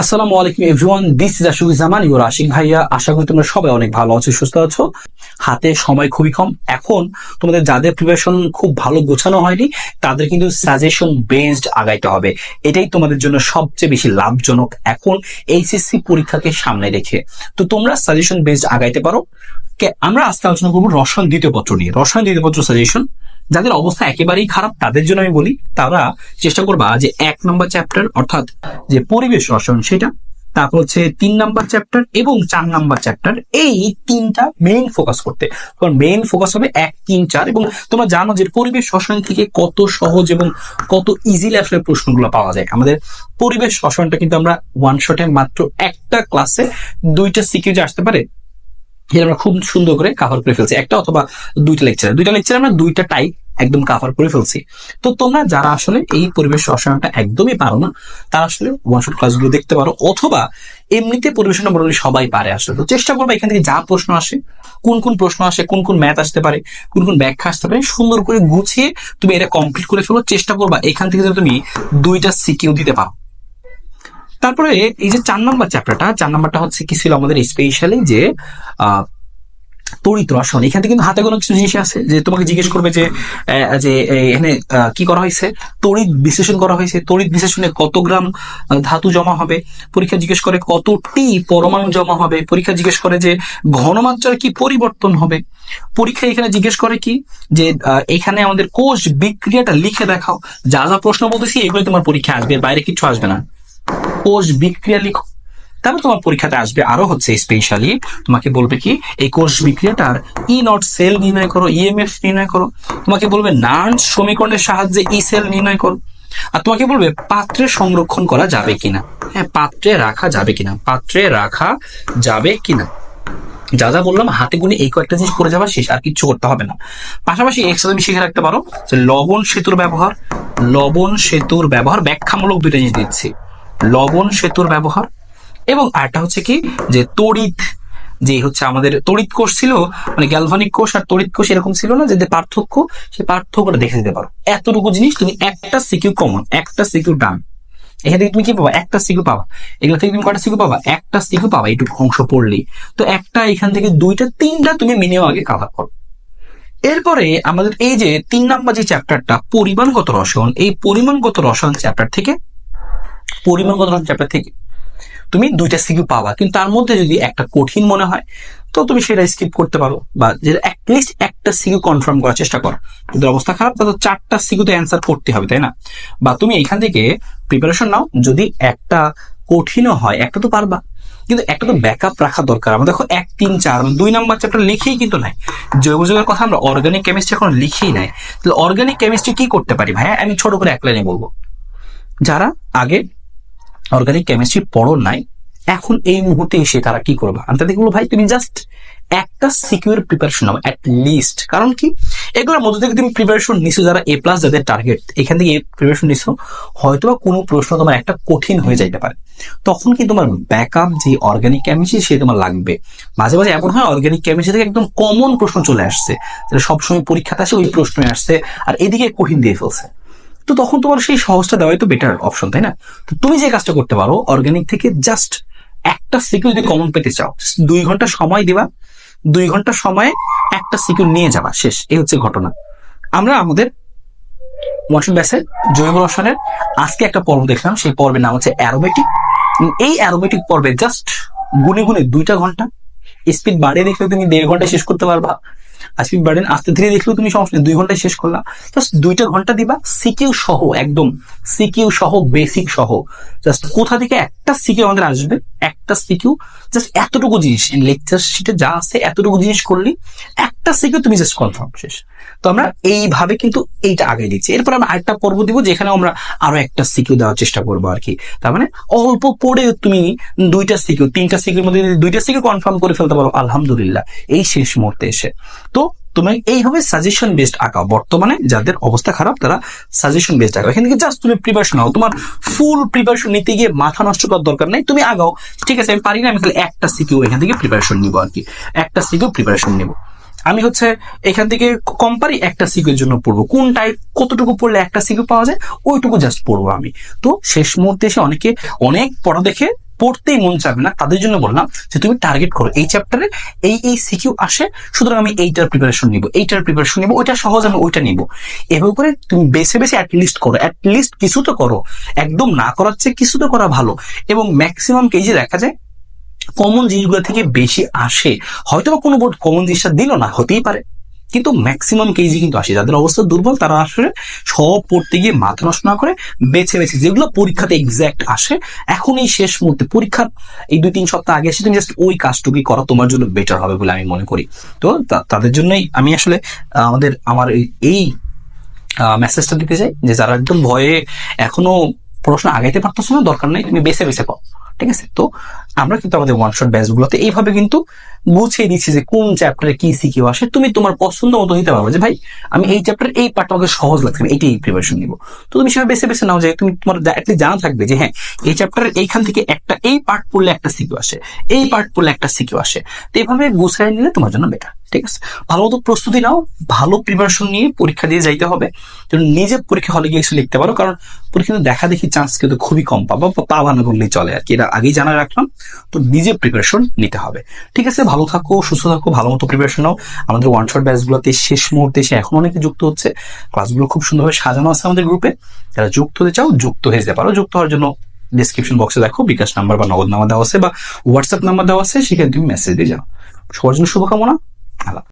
আসসালামু আলাইকুম everyone this is Ashuk Zaman your Ashik ভাইয়া আশা করি তোমরা সবাই অনেক ভালো আছো, সুস্থ আছো। হাতে সময় খুবই কম। এখন তোমাদের যাদের প্রিপারেশন খুব ভালো গোছানো হয়নি, তাদের কিন্তু সাজেশন বেসড আগাইতে হবে। এটাই তোমাদের জন্য সবচেয়ে বেশি লাভজনক। এখন এইচএসসি পরীক্ষাকে সামনে রেখে। তো তোমরা সাজেশন বেসড আগাইতে পারো। আমরা আজকে আলোচনা করব রসায়ন দ্বিতীয় পত্র নিয়ে। রসায়ন দ্বিতীয় পত্র সাজেশন যাদের অবস্থা একেবারেই খারাপ, তাদের জন্য আমি বলি, তারা চেষ্টা করবা যে এক নম্বর চ্যাপ্টার অর্থাৎ যে পরিবেশ রসায়ন সেটা, তারপর হচ্ছে তিন নাম্বার চ্যাপ্টার এবং চার নাম্বার চ্যাপ্টার এই তিনটা মেইন ফোকাস করতে। কারণ মেইন ফোকাস হবে এক, তিন, চার এবং তোমরা জানো যে পরিবেশ রসায়ন থেকে কত সহজ এবং কত ইজিলি আসলে প্রশ্নগুলো পাওয়া যায়। আমাদের পরিবেশ রসায়নটা কিন্তু আমরা ওয়ান শটে মাত্র একটা ক্লাসে দুইটা সিকিউ যে আসতে পারে এটা আমরা খুব সুন্দর করে কাভার করে ফেলছি। একটা অথবা দুইটা লেকচারে দুইটা লেকচারে আমরা দুইটা টাইপ একদম কাভার করে ফেলছি। তো তোমরা যারা আসলে এই পরিবেশ রসায়নটা একদমই পারো না, তারা আসলে ওয়ান শট ক্লাসগুলো দেখতে পারো। অথবা এমনিতে পরিবেশনটা মোটামুটি সবাই পারে আসলে। তো চেষ্টা করব এখান থেকে যা প্রশ্ন আসে, কোন কোন প্রশ্ন আসে, কোন কোন ম্যাথ আসতে পারে, কোন কোন ব্যাখ্যা আসতে পারে, সুন্দর করে গুছিয়ে তুমি এটা কমপ্লিট করে ফেলো। চেষ্টা করবা এখান থেকে যেন তুমি দুইটা সিকিউ দিতে পারো। তারপরে এই যে চার নাম্বার চ্যাপ্টারটা চার নাম্বারটা হচ্ছে কি ছিল আমাদের স্পেশালি যে তড়িৎ রসায়ন এখান থেকে কিন্তু হাতে কোনো কিছু জিনিস আছে? যে তোমাকে জিজ্ঞেস করবে যে যে এখানে কি করা হয়েছে? তড়িৎ বিশ্লেষণ করা হয়েছে। তড়িৎ বিশ্লেষণে কত গ্রাম ধাতু জমা হবে? পরীক্ষা জিজ্ঞেস করে কতটি পরমাণু জমা হবে? পরীক্ষা জিজ্ঞেস করে যে, ঘনমাত্রার কি পরিবর্তন হবে? পরীক্ষা এখানে জিজ্ঞেস করে কি? যে এখানে আমাদের কোষ বিক্রিয়াটা লিখে দেখাও। যা যা প্রশ্ন বলতেছি, এগুলো তোমার পরীক্ষা আসবে। বাইরে কিছু আসবে না। কোষ বিক্রিয়া লিখো তারপর তোমার পরীক্ষাতে আসবে আরও হচ্ছে স্পেশালি তোমাকে বলবে কি, এই কোষ বিক্রিয়াটার ই নট সেল নির্ণয় করো ইএমএফ নির্ণয় করো। তোমাকে বলবে নার্স সমীকরণের সাহায্যে ই সেল নির্ণয় করো। আর তোমাকে বলবে পাত্রে সংরক্ষণ করা যাবে কিনা। হ্যাঁ পাত্রে রাখা যাবে কিনা। পাত্রে রাখা যাবে কিনা। যা যা বললাম, হাতে গুনে এই কয়েকটা জিনিস করে যাওয়া শেষ, আর কিছু করতে হবে না। পাশাপাশি এক্সট্রা তুমি শিখে রাখতে পারো যে লবণ সেতুর ব্যবহার, লবণ সেতুর ব্যবহার ব্যাখ্যামূলক দুইটা জিনিস দিচ্ছি। লবণ সেতুর ব্যবহার এবং আরেকটা হচ্ছে কি যে তড়িৎ, যে হচ্ছে আমাদের তড়িৎ কোষ ছিল মানে গ্যালভানিক কোষ আর তড়িৎ কোষ এরকম ছিল না যে পার্থক্য সেই পার্থক্যটা দেখে দিতে পারো। এতটুকু জিনিস তুমি একটা সিকিউ কমন একটা সিকিউ ডান এখান থেকে তুমি কি পাবা? একটা সিকিউ পাবা। এগুলো থেকে তুমি কয়টা সিকিউ পাবা? একটা সিকিউ পাবা, এইটুকু অংশ পড়লেই। তো একটা এখান থেকে দুইটা, তিনটা তুমি মিনিমাম আগে কাভার করো। এরপরে আমাদের এই যে তিন নাম্বার যে চ্যাপ্টারটা পরিমাণগত রসায়ন, এই পরিমাণগত রসায়ন চ্যাপ্টার থেকে পরিমাণগত চ্যাপ্টার থেকে? তুমি দুইটা সিকিউ পাবা, কিন্তু তার মধ্যে যদি একটা কঠিন মনে হয়, তো তুমি সেটা স্কিপ করতে পারো। বা যে অ্যাটলিস্ট একটা সিকিউ কনফার্ম করার চেষ্টা করো। যদি অবস্থা খারাপ, তাহলে চারটা সিকিউতে অ্যান্সার করতে হবে, তাই না? বা তুমি এখান থেকে প্রিপারেশন নাও, যদি একটা কঠিনও হয়, একটা তো পারবা। কিন্তু একটা তো ব্যাকআপ রাখা দরকার। আমরা দেখো এক, তিন, চার আমরা দুই নাম্বার চ্যাপ্টার লিখেই কিন্তু নাই। জৈব যৌগের কথা আমরা অর্গানিক কেমিস্ট্রি এখন লিখেই নাই। তাহলে অর্গানিক কেমিস্ট্রি কি করতে পারি ভাইয়া আমি ছোট করে এক লাইনে বলব। যারা আগে অর্গানিক কেমিস্ট্রি পড়ো নাই, এখন এই মুহূর্তে এসে তারা কি করবে? আমি তাদেরকে বলব, ভাই, তুমি জাস্ট একটা সিকিউর প্রিপারেশন নাও অ্যাট লিস্ট কারণ কি? এগুলোর মধ্যে থেকে তুমি প্রিপারেশন নিছো যারা এ প্লাস যাদের টার্গেট এখান থেকে প্রিপারেশন নিছো হয়তো বা কোনো প্রশ্ন তোমার একটা কঠিন হয়ে যাইতে পারে। তখন কি তোমার ব্যাকআপ যে অর্গানিক কেমিস্ট্রি সে তোমার লাগবে। মাঝে মাঝে এমন হয় অর্গানিক কেমিস্ট্রি থেকে একদম কমন প্রশ্ন চলে আসছে। সবসময় পরীক্ষাতে আসে, ওই প্রশ্নই আসছে, আর এদিকে কঠিন দিয়ে ফেলছে। তো তখন তোমার সেই সহজটা দেওয়াই তো বেটার অপশন তাই না? তো তুমি যে কাজটা করতে পারো অর্গানিক থেকে জাস্ট একটা সিকিউ যদি কমন পেতে চাও দুই ঘণ্টা সময় দিবা, দুই ঘণ্টা সময়ে একটা সিকিউ নিয়ে যাবা, শেষ, এই হচ্ছে ঘটনা। আমরা আমাদের মশন ব্যাসের জৈব রসায়নের আজকে একটা পর্ব দেখলাম, সেই পর্বের নাম হচ্ছে অ্যারোমেটিক এই অ্যারোমেটিক পর্বে জাস্ট গুনে গুনে দুইটা ঘণ্টা স্পিড বাড়িয়ে দেখলেও তুমি দেড় ঘণ্টা শেষ করতে পারবা। আর স্পিড বাড়েন আস্তে ধীরে দেখলেও তুমি সমস্যা দুই ঘন্টায় শেষ করলা। জাস্ট দুইটা ঘণ্টা দিবা, সিকিউ সহ, একদম সিকিউ সহ বেসিক সহ। জাস্ট কোথা থেকে একটা সিকিউ আমাদের আসবে? একটা সিকিউ জাস্ট এতটুকু জিনিস লেকচার শিটে যা আছে, এতটুকু জিনিস করলি, একটা সিকিউ তুমি জাস্ট কনফার্ম শেষ। তো আমরা এইভাবে কিন্তু এইটা আগে দিচ্ছি এরপর আমরা আরেকটা পর্ব দিব, যেখানে আমরা আরও একটা সিকিউ দেওয়ার চেষ্টা করব আর কি। তার মানে অল্প পড়ে তুমি দুইটা সিকিউ তিনটা সিকিউর মধ্যে দুইটা সিকিউ কনফার্ম করে ফেলতে পারো, আলহামদুলিল্লাহ, এই শেষ মুহূর্তে এসে। তো তুমি এইভাবে সাজেশন বেসড আঁকাও। বর্তমানে যাদের অবস্থা খারাপ, তারা সাজেশন বেসড আঁকাও। এখান থেকে জাস্ট তুমি প্রিপারেশন নাও। তোমার ফুল প্রিপারেশন নিতে গিয়ে মাথা নষ্ট করার দরকার নেই। তুমি আগাও। ঠিক আছে, আমি পারি না, আমি তাহলে একটা সিকিউ এখান থেকে প্রিপারেশন নিবো আর কি। একটা সিকিউ প্রিপারেশন নিবো। আমি হচ্ছে এখান থেকে কম পারি, একটা সিকিউর জন্য পড়ব। কোন টাইপ কতটুকু পড়লে একটা সিকিউ পাওয়া যায়, ওইটুকু জাস্ট পড়ব আমি। তো শেষ মুহূর্তে এসে অনেকে অনেক পড়া দেখে পড়তেই মন চাবে না। তাদের জন্য বললাম যে, তুমি টার্গেট করো এই চ্যাপ্টারে এই এই সিকিউ আসে, সুতরাং আমি এইটার প্রিপারেশন নিব, এইটার প্রিপারেশন নিব, ওইটা সহজ আমি ওইটা নিব। এভাবে করে তুমি বেছে বেছে অ্যাটলিস্ট করো অ্যাটলিস্ট কিছু তো করো, একদম না করার চেয়ে কিছু তো করা ভালো। এবং ম্যাক্সিমাম কেজি দেখা যায় কমন জিনিসগুলো থেকে বেশি আসে। হয়তো বা কোনো বোর্ড কমন জিনিসটা দিল না, হতেই পারে। কিন্তু ম্যাক্সিমাম কেজি কিন্তু আসে। যাদের অবস্থা দুর্বল, তারা আসলে সব পড়তে গিয়ে মাথা নষ্ট না করে বেছে বেছে, যেগুলো পরীক্ষাতে এক্সাক্ট আসে এখন এই শেষ মুহূর্তে পরীক্ষার এই দুই তিন সপ্তাহ আগে এসে তুমি জাস্ট ওই কাজটুকুই করা, তোমার জন্য বেটার হবে বলে আমি মনে করি। তো তাদের জন্যই আমি আসলে আমাদের, আমার এই- মেসেজটা দিতে চাই যে যারা একদম ভয়ে এখনও পড়াশোনা আগাইতে পারতেছো না, দরকার নেই, তুমি বেছে বেছে পাও। ঠিক আছে? তো আমরা কিন্তু আমাদের ওয়ান শট ব্যাচ গুলোতে এইভাবে কিন্তু গুছিয়ে দিচ্ছি যে কোন চ্যাপ্টারে কি শিখিও আসে। তুমি তোমার পছন্দ মতো নিতে পারবে যে, ভাই, আমি এই চ্যাপ্টার এই পার্টটা আমাকে সহজ লাগছে, আমি এইটাই প্রিপারেশন নিব। তো তুমি সেভাবে বেছে বেছে নাও যে, তুমি তোমার অ্যাটলিস্ট জানা থাকবে যে হ্যাঁ এই চ্যাপ্টারের এইখান থেকে একটা, এই পার্ট পড়লে একটা সিকিউ আসে, এই পার্ট পড়লে একটা সিকিউ আসে। তো এইভাবে গুছিয়ে নিলে তোমার জন্য বেটার ঠিক আছে? ভালো মতো প্রস্তুতি নাও, ভালো প্রিপারেশন নিয়ে পরীক্ষা দিয়ে যাইতে হবে। নিজে পরীক্ষা হলে গিয়ে কিছু লিখতে পারো, কারণ পরীক্ষা দেখা দেখি চান্স কিন্তু খুবই কম পাবা, বা পাবা না বললেই চলে আর কি। এটা আগেই জানা রাখলাম। তো নিজে প্রিপারেশন নিতে হবে। ঠিক আছে? ভালো থাকো, সুস্থ থাকো, ভালো মতো প্রিপারেশন নাও। আমাদের ওয়ান শট ব্যাচগুলোতে শেষ মুহূর্তে এসে এখন অনেকে যুক্ত হচ্ছে। ক্লাসগুলো খুব সুন্দরভাবে সাজানো আছে আমাদের গ্রুপে যারা যুক্ত হতে চাও, যুক্ত হয়ে যেতে পারো। যুক্ত হওয়ার জন্য ডিসক্রিপশন বক্সে দেখো, বিকাশ নাম্বার বা নগদ নাম্বার দেওয়া আছে বা হোয়াটসঅ্যাপ নাম্বার দেওয়া আছে, সেখানে তুমি মেসেজ দিয়ে যাও। সবার জন্য শুভকামনা, আল্লাহ